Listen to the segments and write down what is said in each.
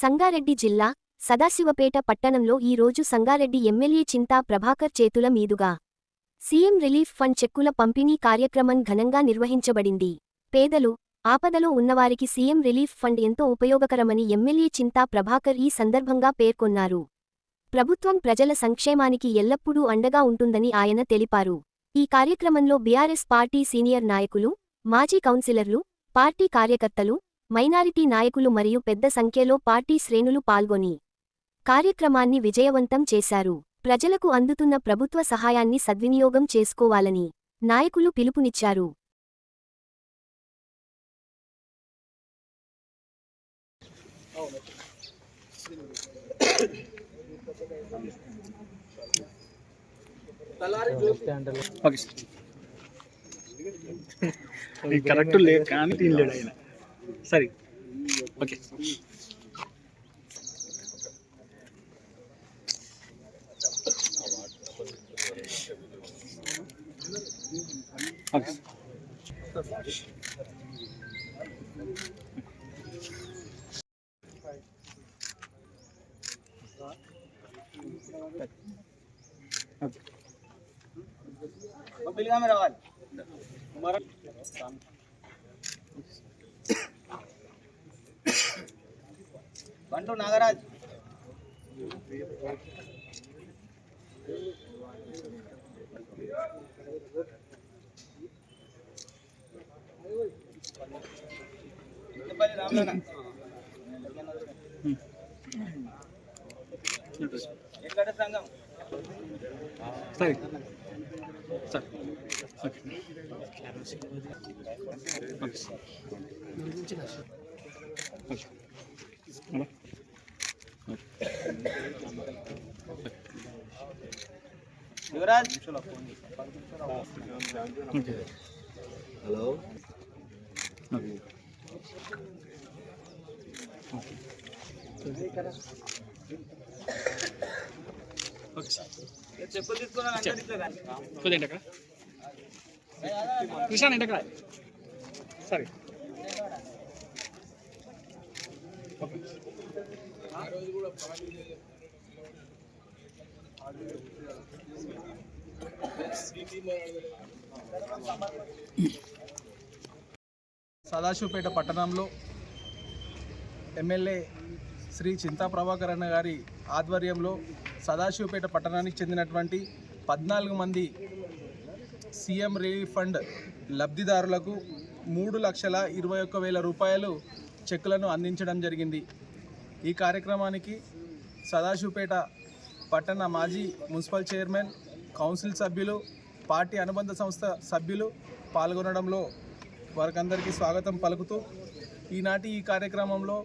సంగారెడ్డి జిల్లా సదాశివపేట పట్టణంలో ఈ రోజు సంగారెడ్డి ఎమ్మెల్యే చింతా ప్రభాకర్ చేతుల మీదుగా సీఎం రిలీఫ్ ఫండ్ చెక్కుల పంపిణీ కార్యక్రమం ఘనంగా నిర్వహించబడింది. పేదలు ఆపదలో ఉన్నవారికి సీఎం రిలీఫ్ ఫండ్ ఎంతో ఉపయోగకరమని ఎమ్మెల్యే చింతా ప్రభాకర్ ఈ సందర్భంగా పేర్కొన్నారు. ప్రభుత్వం ప్రజల సంక్షేమానికి ఎల్లప్పుడూ అండగా ఉంటుందని ఆయన తెలిపారు. ఈ కార్యక్రమంలో బీఆర్ఎస్ పార్టీ సీనియర్ నాయకులు మాజీ కౌన్సిలర్లు పార్టీ కార్యకర్తలు మైనారిటీ నాయకులు మరియు పెద్ద సంఖ్యలో పార్టీ శ్రేణులు పాల్గొని కార్యక్రమాన్ని విజయవంతం చేశారు. ప్రజలకు అందుతున్న ప్రభుత్వ సహాయాన్ని సద్వినియోగం చేసుకోవాలని నాయకులు పిలుపునిచ్చారు. కరెక్ట్ లేదు కానీ తినలేడు ఆయన. ಸರಿ ಓಕೆ ಓಕೆ ఓకే మొబైల్గా రావాలి బండ్లు నాగరాజ్. ఎక్కడ సంఘం? సరే. Sir. Okay. Yuvaraj okay hello okay okay sir చెప్పులు తీసుకున్నాను అందరు ఇట్లా కుదేంటి అక్కడ కృష్ణ ఏంటి అక్కడ సరే సదాశివపేట పట్టణంలో ఎమ్మెల్యే శ్రీ చింతా ప్రభాకర్ అన్న గారి ఆధ్వర్యంలో సదాశివపేట పట్టణానికి చెందినటువంటి పద్నాలుగు మంది సీఎం రిలీఫ్ ఫండ్ లబ్ధిదారులకు మూడు లక్షల ఇరవై ఒక్క వేల రూపాయలు చెక్కులను అందించడం జరిగింది. ఈ కార్యక్రమానికి సదాశివపేట పట్టణ మాజీ మున్సిపల్ చైర్మన్ కౌన్సిల్ సభ్యులు పార్టీ అనుబంధ సంస్థ సభ్యులు పాల్గొనడంలో వారికందరికీ స్వాగతం పలుకుతూ ఈనాటి ఈ కార్యక్రమంలో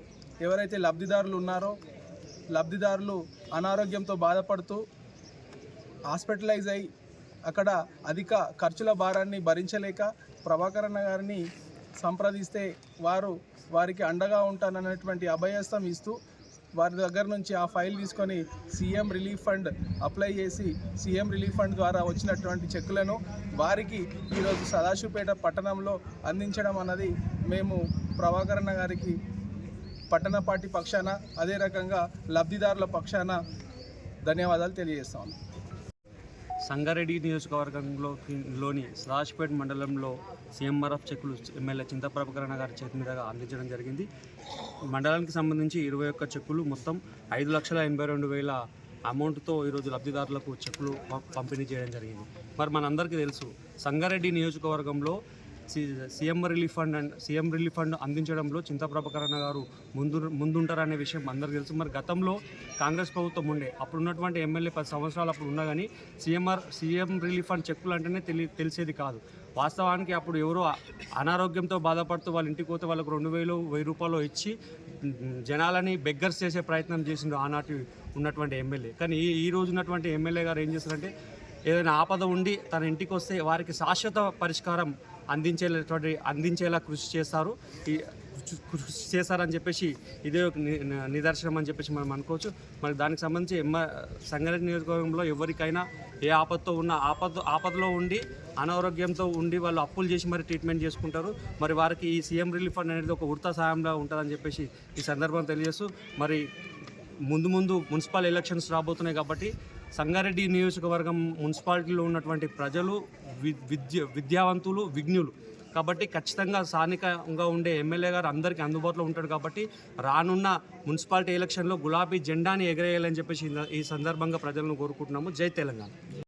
ఎవరైతే లబ్ధిదారులు ఉన్నారో లబ్ధిదారులు అనారోగ్యంతో బాధపడుతూ హాస్పిటలైజ్ అయి అక్కడ అధిక ఖర్చుల భారాన్ని భరించలేక ప్రభాకరణ గారిని సంప్రదిస్తే వారు వారికి అండగా ఉంటానన్నటువంటి అభయస్తం ఇస్తూ వారి దగ్గర నుంచి ఆ ఫైల్ తీసుకొని సీఎం రిలీఫ్ ఫండ్ అప్లై చేసి సీఎం రిలీఫ్ ఫండ్ ద్వారా వచ్చినటువంటి చెక్కులను వారికి ఈరోజు సదాశివపేట పట్టణంలో అందించడం అన్నది మేము ప్రభాకరణ గారికి పట్టణ పార్టీ పక్షాన అదే రకంగా లబ్ధిదారుల పక్షాన ధన్యవాదాలు తెలియజేస్తాము సంగారెడ్డి నియోజకవర్గంలోని లోని మండలంలో సీఎంఆర్ఎఫ్ చెక్కులు ఎమ్మెల్యే చింతప్రభకరణ గారి చేతి మీదుగా అందించడం జరిగింది. మండలానికి సంబంధించి ఇరవై ఒక్క చెక్కులు మొత్తం ఐదు లక్షల ఎనభై రెండు వేల అమౌంట్తో ఈరోజు లబ్ధిదారులకు చెక్కులు పంపిణీ చేయడం జరిగింది. మరి మనందరికీ తెలుసు సంగారెడ్డి నియోజకవర్గంలో CM relief fund and CM relief fund అందించడంలో చింతప్రభకరణ గారు ముందు ముందుంటారనే విషయం అందరికీ తెలుసు. మరి గతంలో కాంగ్రెస్ ప్రభుత్వం ఉండే అప్పుడు ఉన్నటువంటి ఎమ్మెల్యే పది సంవత్సరాలు అప్పుడు ఉన్నా కానీ సీఎంఆర్ సీఎం రిలీఫ్ ఫండ్ చెక్కులు అంటేనే తెలి తెలిసేది కాదు. వాస్తవానికి అప్పుడు ఎవరో అనారోగ్యంతో బాధపడుతూ వాళ్ళ ఇంటికి పోతే వాళ్ళకు రెండు వేలు వెయ్యి రూపాయలు ఇచ్చి జనాలని బెగ్గర్స్ చేసే ప్రయత్నం చేసిండు ఆనాటి ఉన్నటువంటి ఎమ్మెల్యే. కానీ ఈ ఈ రోజు ఉన్నటువంటి ఎమ్మెల్యే గారు ఏం చేస్తారంటే ఏదైనా ఆపద ఉండి తన ఇంటికి వస్తే వారికి శాశ్వత పరిష్కారం అందించేటువంటి అందించేలా కృషి చేస్తారు. ఈ కృషి చేశారని చెప్పేసి ఇదే ఒక ని- నిదర్శనం అని చెప్పేసి మనం అనుకోవచ్చు. మరి దానికి సంబంధించి ఎమ్మ సంగారెడ్డి నియోజకవర్గంలో ఎవరికైనా ఏ ఆపదతో ఉన్న ఆపద ఆపదలో ఉండి అనారోగ్యంతో ఉండి వాళ్ళు అప్పులు చేసి మరి ట్రీట్మెంట్ చేసుకుంటారు. మరి వారికి ఈ సీఎం రిలీఫ్ ఫండ్ అనేది ఒక ఉడతా సాయంగా ఉంటుందని చెప్పేసి ఈ సందర్భం తెలియజేస్తూ మరి ముందు ముందు మున్సిపల్ ఎలక్షన్స్ రాబోతున్నాయి కాబట్టి సంగారెడ్డి నియోజకవర్గం మున్సిపాలిటీలో ఉన్నటువంటి ప్రజలు వి- విద్య విద్యావంతులు విజ్ఞులు కాబట్టి ఖచ్చితంగా స్థానికంగా ఉండే ఎమ్మెల్యే గారు అందరికీ అందుబాటులో ఉంటాడు కాబట్టి రానున్న మున్సిపాలిటీ ఎలక్షన్లో గులాబీ జెండాని ఎగరేయాలని చెప్పేసి ఈ సందర్భంగా ప్రజలను కోరుకుంటున్నాము. జై తెలంగాణ.